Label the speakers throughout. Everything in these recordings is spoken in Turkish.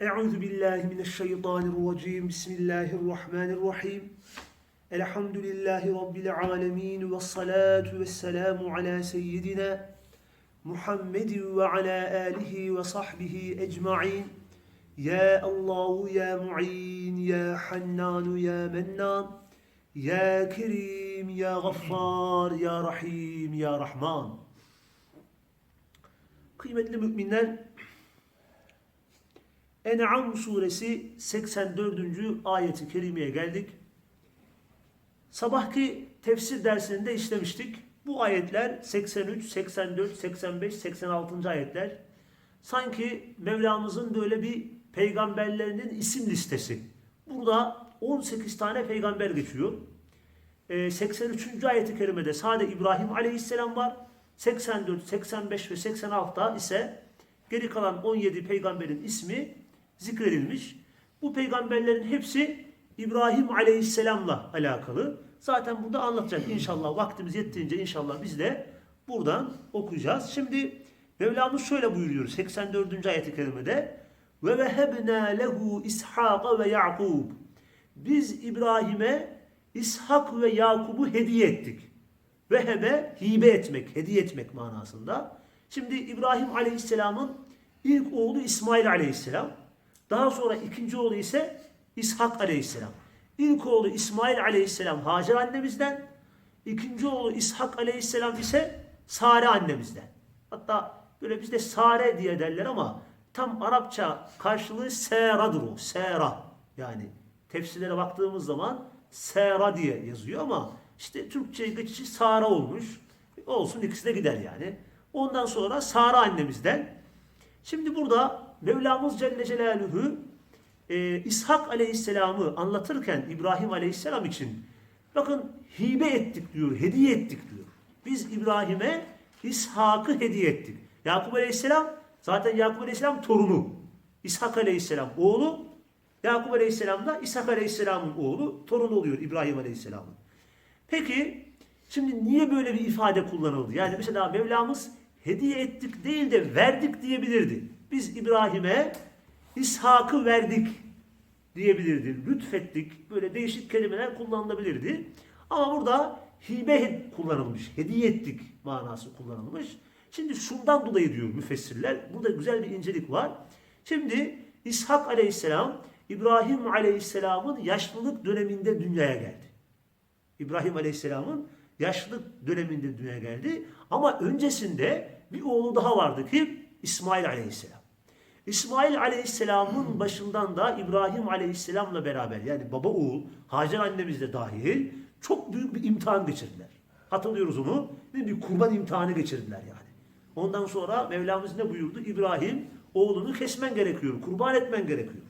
Speaker 1: Euzu billahi mineşşeytanirracim. Bismillahirrahmanirrahim. Elhamdülillahi rabbil alamin ve salatu vesselamu ala seyyidina Muhammedin ve ala alihi ve sahbihi ecmaîn. Ya Allahu ya Mu'in ya Hannanu ya Mennan ya Kerim ya Gaffar ya Rahim ya Rahman. Kıymetli müminler En'am suresi 84. ayeti kerimeye geldik. Sabahki tefsir dersinde işlemiştik. Bu ayetler 83, 84, 85, 86. ayetler sanki Mevlamızın böyle bir peygamberlerinin isim listesi. Burada 18 tane peygamber geçiyor. Ee, 83. ayeti kerimede sade İbrahim aleyhisselam var. 84, 85 ve 86'da ise geri kalan 17 peygamberin ismi zikredilmiş. Bu peygamberlerin hepsi İbrahim Aleyhisselam'la alakalı. Zaten burada anlatacak inşallah vaktimiz yettiğince inşallah biz de buradan okuyacağız. Şimdi Mevlamız şöyle buyuruyor 84. ayet-i kerimede ve vehebna lehu İshak ve Yakub. Biz İbrahim'e İshak ve Yakub'u hediye ettik. Vehebe hibe etmek, hediye etmek manasında. Şimdi İbrahim Aleyhisselam'ın ilk oğlu İsmail Aleyhisselam. Daha sonra ikinci oğlu ise İshak Aleyhisselam. İlk oğlu İsmail Aleyhisselam Hacer annemizden. ikinci oğlu İshak Aleyhisselam ise Sare annemizden. Hatta böyle bizde Sare diye derler ama tam Arapça karşılığı Sera'dır o. Sera. Yani tefsirlere baktığımız zaman Sera diye yazıyor ama işte Türkçe geçişi Sara olmuş. Olsun ikisi de gider yani. Ondan sonra Sara annemizden. Şimdi burada Mevlamız Celle Celaluhu e, İshak Aleyhisselam'ı anlatırken İbrahim Aleyhisselam için bakın hibe ettik diyor, hediye ettik diyor. Biz İbrahim'e İshak'ı hediye ettik. Yakup Aleyhisselam zaten Yakup Aleyhisselam torunu. İshak Aleyhisselam oğlu. Yakup Aleyhisselam da İshak Aleyhisselam'ın oğlu torunu oluyor İbrahim Aleyhisselam'ın. Peki şimdi niye böyle bir ifade kullanıldı? Yani mesela Mevlamız hediye ettik değil de verdik diyebilirdi. Biz İbrahim'e İshak'ı verdik diyebilirdi. Lütfettik. Böyle değişik kelimeler kullanılabilirdi. Ama burada hibe kullanılmış. Hediye ettik manası kullanılmış. Şimdi şundan dolayı diyor müfessirler. Burada güzel bir incelik var. Şimdi İshak aleyhisselam İbrahim aleyhisselamın yaşlılık döneminde dünyaya geldi. İbrahim aleyhisselamın yaşlılık döneminde dünyaya geldi. Ama öncesinde bir oğlu daha vardı ki İsmail aleyhisselam. İsmail Aleyhisselam'ın başından da İbrahim Aleyhisselam'la beraber yani baba oğul Hacer annemiz de dahil çok büyük bir imtihan geçirdiler. Hatırlıyoruz onu. Bir kurban imtihanı geçirdiler yani. Ondan sonra Mevlamız ne buyurdu? İbrahim oğlunu kesmen gerekiyor, kurban etmen gerekiyor.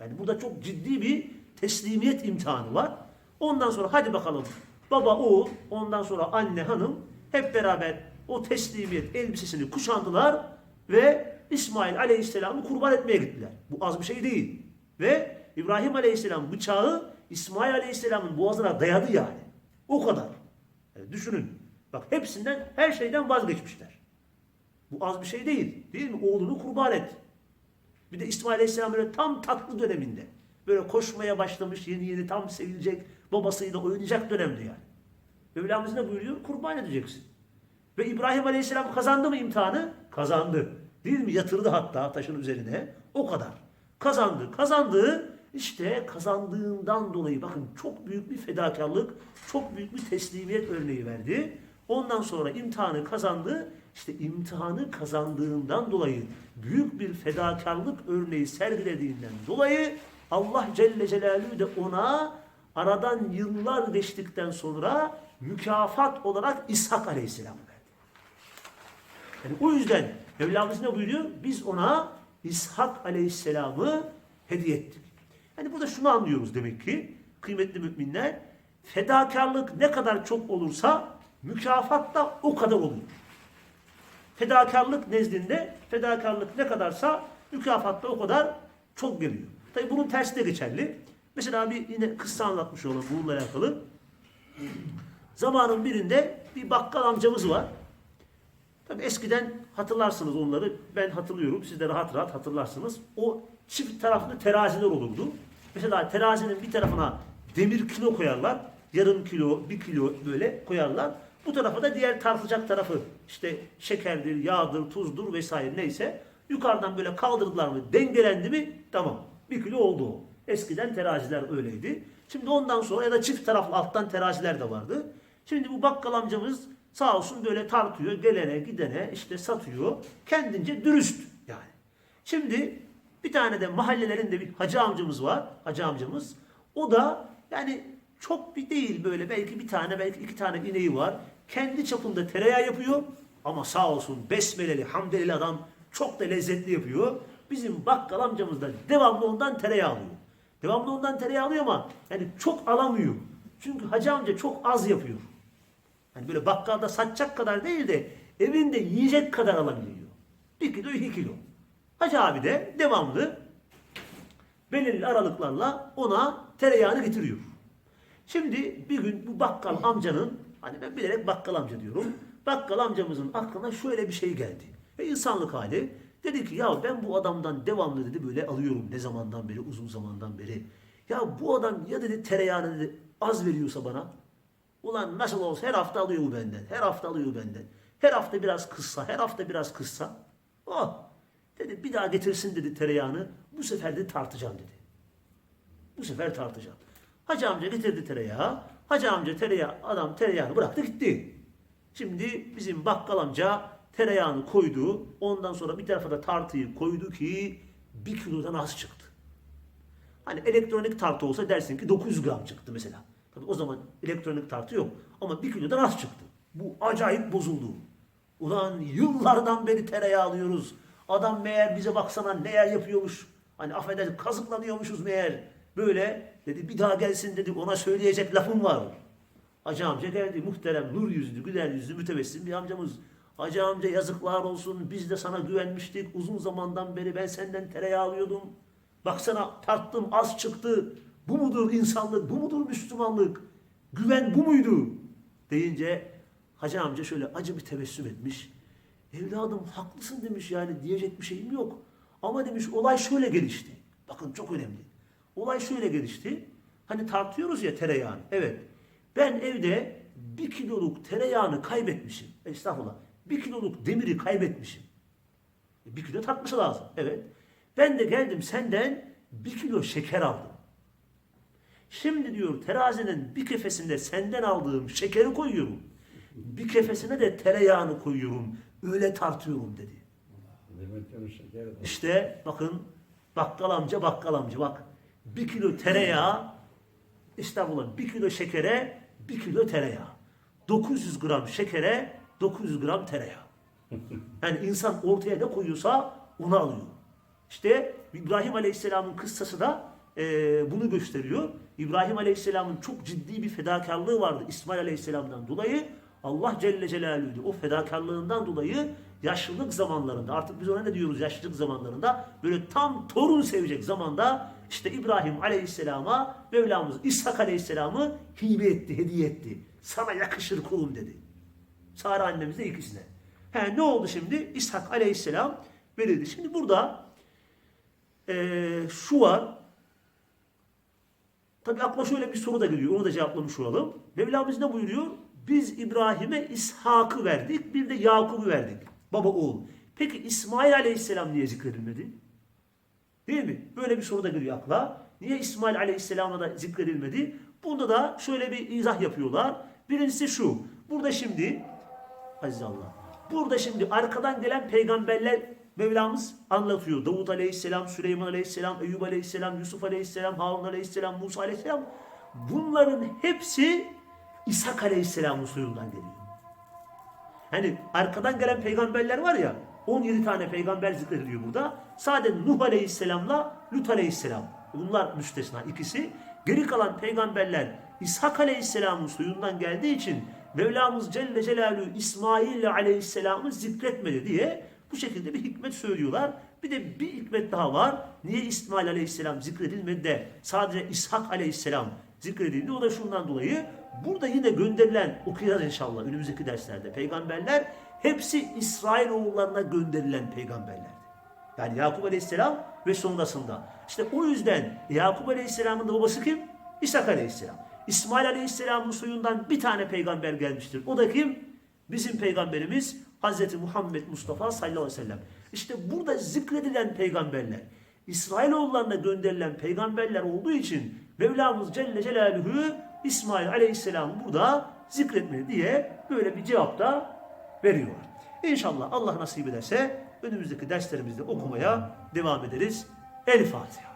Speaker 1: Yani burada çok ciddi bir teslimiyet imtihanı var. Ondan sonra hadi bakalım baba oğul ondan sonra anne hanım hep beraber o teslimiyet elbisesini kuşandılar ve İsmail Aleyhisselam'ı kurban etmeye gittiler. Bu az bir şey değil. Ve İbrahim Aleyhisselam bıçağı İsmail Aleyhisselam'ın boğazına dayadı yani. O kadar. Yani düşünün. Bak hepsinden, her şeyden vazgeçmişler. Bu az bir şey değil. Değil mi? Oğlunu kurban et. Bir de İsmail Aleyhisselam böyle tam tatlı döneminde. Böyle koşmaya başlamış, yeni yeni tam sevilecek, babasıyla oynayacak dönemde yani. Mevlamız ne buyuruyor? Kurban edeceksin. Ve İbrahim Aleyhisselam kazandı mı imtihanı? Kazandı. Değil mi? Yatırdı hatta taşın üzerine. O kadar. Kazandı. Kazandığı işte kazandığından dolayı bakın çok büyük bir fedakarlık, çok büyük bir teslimiyet örneği verdi. Ondan sonra imtihanı kazandı. İşte imtihanı kazandığından dolayı büyük bir fedakarlık örneği sergilediğinden dolayı Allah Celle Celaluhu de ona aradan yıllar geçtikten sonra mükafat olarak İshak Aleyhisselam verdi. Yani o yüzden Mevlamız ne buyuruyor? Biz ona İshak Aleyhisselam'ı hediye ettik. Yani burada şunu anlıyoruz demek ki kıymetli müminler fedakarlık ne kadar çok olursa mükafat da o kadar olur. Fedakarlık nezdinde fedakarlık ne kadarsa mükafat da o kadar çok geliyor. Tabi bunun tersi de geçerli. Mesela bir yine kıssa anlatmış olalım bununla alakalı. Zamanın birinde bir bakkal amcamız var. Tabii eskiden hatırlarsınız onları. Ben hatırlıyorum. Siz de rahat rahat hatırlarsınız. O çift taraflı teraziler olurdu. Mesela terazinin bir tarafına demir kilo koyarlar. Yarım kilo, bir kilo böyle koyarlar. Bu tarafa da diğer tartacak tarafı işte şekerdir, yağdır, tuzdur vesaire neyse yukarıdan böyle kaldırdılar mı dengelendi mi tamam bir kilo oldu o. Eskiden teraziler öyleydi. Şimdi ondan sonra ya da çift taraflı alttan teraziler de vardı. Şimdi bu bakkal amcamız sağ olsun böyle tartıyor gelene gidene işte satıyor. Kendince dürüst yani. Şimdi bir tane de mahallelerinde bir hacı amcamız var. Hacı amcamız. O da yani çok bir değil böyle belki bir tane belki iki tane ineği var. Kendi çapında tereyağı yapıyor. Ama sağ olsun besmeleli, hamdeleli adam çok da lezzetli yapıyor. Bizim bakkal amcamız da devamlı ondan tereyağı alıyor. Devamlı ondan tereyağı alıyor ama yani çok alamıyor. Çünkü hacı amca çok az yapıyor. Hani böyle bakkalda satacak kadar değil de evinde yiyecek kadar alabiliyor. Bir kilo, iki kilo. Hacı abi de devamlı belirli aralıklarla ona tereyağını getiriyor. Şimdi bir gün bu bakkal amcanın, hani ben bilerek bakkal amca diyorum, bakkal amcamızın aklına şöyle bir şey geldi. Ve insanlık hali dedi ki ya ben bu adamdan devamlı dedi böyle alıyorum ne zamandan beri, uzun zamandan beri. Ya bu adam ya dedi tereyağını dedi az veriyorsa bana, ulan nasıl olsa her hafta alıyor benden, her hafta alıyor benden. Her hafta biraz kıssa, her hafta biraz kıssa. Oh, dedi bir daha getirsin dedi tereyağını, bu sefer de tartacağım dedi. Bu sefer tartacağım. Hacı amca getirdi tereyağı. Hacı amca tereyağı, adam tereyağını bıraktı gitti. Şimdi bizim bakkal amca tereyağını koydu. Ondan sonra bir tarafa da tartıyı koydu ki bir kilodan az çıktı. Hani elektronik tartı olsa dersin ki 900 gram çıktı mesela. Tabii o zaman elektronik tartı yok. Ama bir kilodan az çıktı. Bu acayip bozuldu. Ulan yıllardan beri tereyağı alıyoruz. Adam meğer bize baksana neler yapıyormuş. Hani affedersin kazıklanıyormuşuz meğer. Böyle dedi bir daha gelsin dedi ona söyleyecek lafım var. Hacı amca geldi muhterem nur yüzlü güler yüzlü mütebessim bir amcamız. Hacı amca yazıklar olsun biz de sana güvenmiştik uzun zamandan beri ben senden tereyağı alıyordum. Baksana tarttım az çıktı. Bu mudur insanlık bu mudur Müslümanlık? Güven bu muydu? Deyince hacı amca şöyle acı bir tebessüm etmiş. Evladım haklısın demiş yani diyecek bir şeyim yok. Ama demiş olay şöyle gelişti. Bakın çok önemli. Olay şöyle gelişti. Hani tartıyoruz ya tereyağını. Evet. Ben evde bir kiloluk tereyağını kaybetmişim. Estağfurullah. Bir kiloluk demiri kaybetmişim. E, Bir kilo tartması lazım. Evet. Ben de geldim senden bir kilo şeker aldım. Şimdi diyor terazinin bir kefesinde senden aldığım şekeri koyuyorum. Bir kefesine de tereyağını koyuyorum. Öyle tartıyorum dedi. İşte bakın bakkal amca bakkal amca bak. Bir kilo tereyağı İstanbul'a bir kilo şekere bir kilo tereyağı. 900 gram şekere 900 gram tereyağı. Yani insan ortaya ne koyuyorsa onu alıyor. İşte İbrahim Aleyhisselam'ın kıssası da eee, bunu gösteriyor. İbrahim Aleyhisselam'ın çok ciddi bir fedakarlığı vardı İsmail Aleyhisselam'dan dolayı. Allah Celle Celaluhu o fedakarlığından dolayı yaşlılık zamanlarında artık biz ona ne diyoruz yaşlılık zamanlarında böyle tam torun sevecek zamanda işte İbrahim Aleyhisselam'a Mevlamız İshak Aleyhisselam'ı hibe etti, hediye etti. Sana yakışır kulum dedi. Sara annemiz de ikisine. He, ne oldu şimdi? İshak Aleyhisselam verildi. Şimdi burada eee, şu var. Tabi akla şöyle bir soru da geliyor. Onu da cevaplamış olalım. Mevlamız ne buyuruyor? Biz İbrahim'e İshak'ı verdik. Bir de Yakub'u verdik. Baba oğul. Peki İsmail Aleyhisselam niye zikredilmedi? Değil mi? Böyle bir soru da geliyor akla. Niye İsmail Aleyhisselam'a da zikredilmedi? Bunda da şöyle bir izah yapıyorlar. Birincisi şu. Burada şimdi Aziz Allah. Burada şimdi arkadan gelen peygamberler Mevlamız anlatıyor. Davut Aleyhisselam, Süleyman Aleyhisselam, Eyüp Aleyhisselam, Yusuf Aleyhisselam, Harun Aleyhisselam, Musa Aleyhisselam. Bunların hepsi İshak Aleyhisselam'ın soyundan geliyor. Hani arkadan gelen peygamberler var ya 17 tane peygamber zikrediliyor burada. Sadece Nuh Aleyhisselam'la Lut Aleyhisselam. Bunlar müstesna ikisi. Geri kalan peygamberler İshak Aleyhisselam'ın soyundan geldiği için Mevlamız Celle Celaluhu İsmail Aleyhisselam'ı zikretmedi diye bu şekilde bir hikmet söylüyorlar. Bir de bir hikmet daha var. Niye İsmail Aleyhisselam zikredilmedi de sadece İshak Aleyhisselam zikredildi? O da şundan dolayı burada yine gönderilen okuyacağız inşallah önümüzdeki derslerde. Peygamberler hepsi İsrailoğullarına gönderilen peygamberlerdi. Yani Yakup Aleyhisselam ve sonrasında. İşte o yüzden Yakup Aleyhisselam'ın da babası kim? İshak Aleyhisselam. İsmail Aleyhisselam'ın soyundan bir tane peygamber gelmiştir. O da kim? Bizim peygamberimiz Hz. Muhammed Mustafa sallallahu aleyhi ve sellem. İşte burada zikredilen peygamberler, İsrailoğullarına gönderilen peygamberler olduğu için Mevlamız Celle Celaluhu İsmail Aleyhisselam burada zikretmedi diye böyle bir cevap da veriyor. İnşallah Allah nasip ederse önümüzdeki derslerimizde okumaya devam ederiz. El Fatiha.